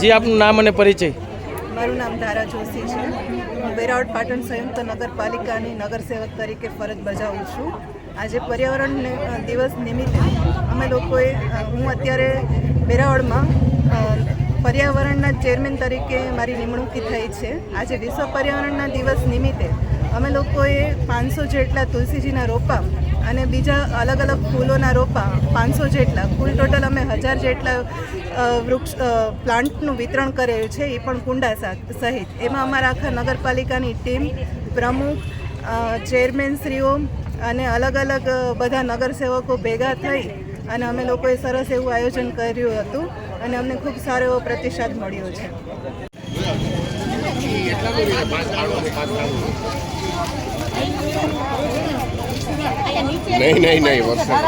જી, આપનું નામ અને પરિચય. મારું નામ ધારા જોશી છે. હું વેરાવળ પાટણ સંયુક્ત નગરપાલિકાની નગરસેવક તરીકે ફરજ બજાવું છું. આજે પર્યાવરણ દિવસ નિમિત્તે અમે લોકોએ હું અત્યારે વેરાવળમાં પર્યાવરણના ચેરમેન તરીકે મારી નિમણૂકી થઈ છે. આજે વિશ્વ પર્યાવરણના દિવસ નિમિત્તે અમે લોકોએ પાંચસો જેટલા તુલસીજીના રોપા અને બીજા અલગ અલગ ફૂલોના રોપા પાંચસો જેટલા, કુલ ટોટલ હજાર જેટલા વૃક્ષ પ્લાન્ટનું વિતરણ કરેલું છે એ પણ કુંડા સહિત. એમાં અમારા આખા નગરપાલિકાની ટીમ, પ્રમુખ ચેરમેનશ્રીઓ અને અલગ અલગ બધા નગરસેવકો ભેગા થઈ અને અમે લોકોએ સરસ એવું આયોજન કર્યું હતું અને અમને ખૂબ સારો એવો પ્રતિસાદ મળ્યો છે. નહીં નહીં નહીં વરસાદ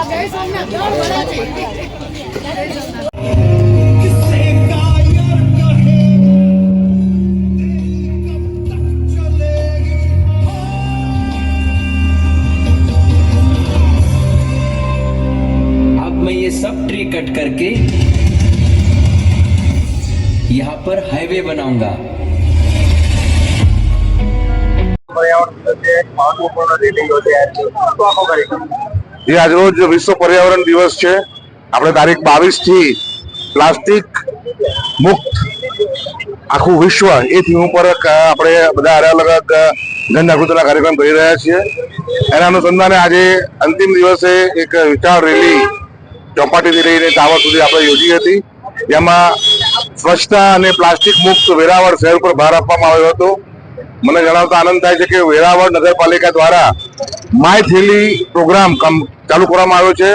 अब मैं ये सब ट्री कट करके यहाँ पर हाईवे बनाऊंगा એ આજરોજ વિશ્વ પર્યાવરણ દિવસ છે. આપણે તારીખ બાવીસથી પ્લાસ્ટિક મુક્ત આખું વિશ્વ એ થીમ ઉપર આપણે બધા અલગ અલગ જનજાગૃતિના કાર્યક્રમ કરી રહ્યા છીએ. એના અનુસંધાને આજે અંતિમ દિવસે એક વિચાર રેલી ચોપાટીથી લઈને ટાવર સુધી આપણે યોજી હતી. જેમાં સ્વચ્છતા અને પ્લાસ્ટિક મુક્ત વેરાવળ શહેર પર ભાર આપવામાં આવ્યો હતો. મને જણાવતા આનંદ થાય છે કે વેરાવળ નગરપાલિકા દ્વારા માય થેલી પ્રોગ્રામ ચાલુ કરવામાં આવ્યો છે,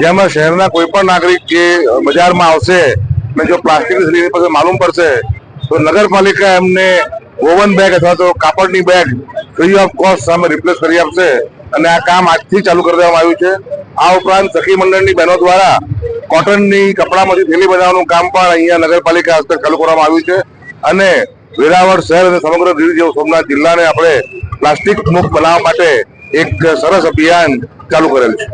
જેમાં શહેરના કોઈ પણ નાગરિક જે બજારમાં આવશે અને જો પ્લાસ્ટિકની થેલી પાસે માલુમ પડશે, તો નગરપાલિકા એમને ઓવન બેગ અથવા તો કાપડની બેગ ફ્રી ઓફ કોસ્ટ સામે રિપ્લેસ કરી આપશે અને આ કામ આજથી ચાલુ કરી દેવામાં આવ્યું છે. આ ઉપરાંત સખી મંડળની બહેનો દ્વારા કોટનની કપડામાંથી થેલી બનાવવાનું કામ પણ અહીંયા નગરપાલિકા હસ્તક ચાલુ કરવામાં આવ્યું છે અને વેરાવળ શહેર અને સમગ્ર ગીર સોમનાથ જિલ્લાને આપણે પ્લાસ્ટિક મુક્ત બનાવવા માટે એક સરસ અભિયાન ચાલુ કરેલ છે.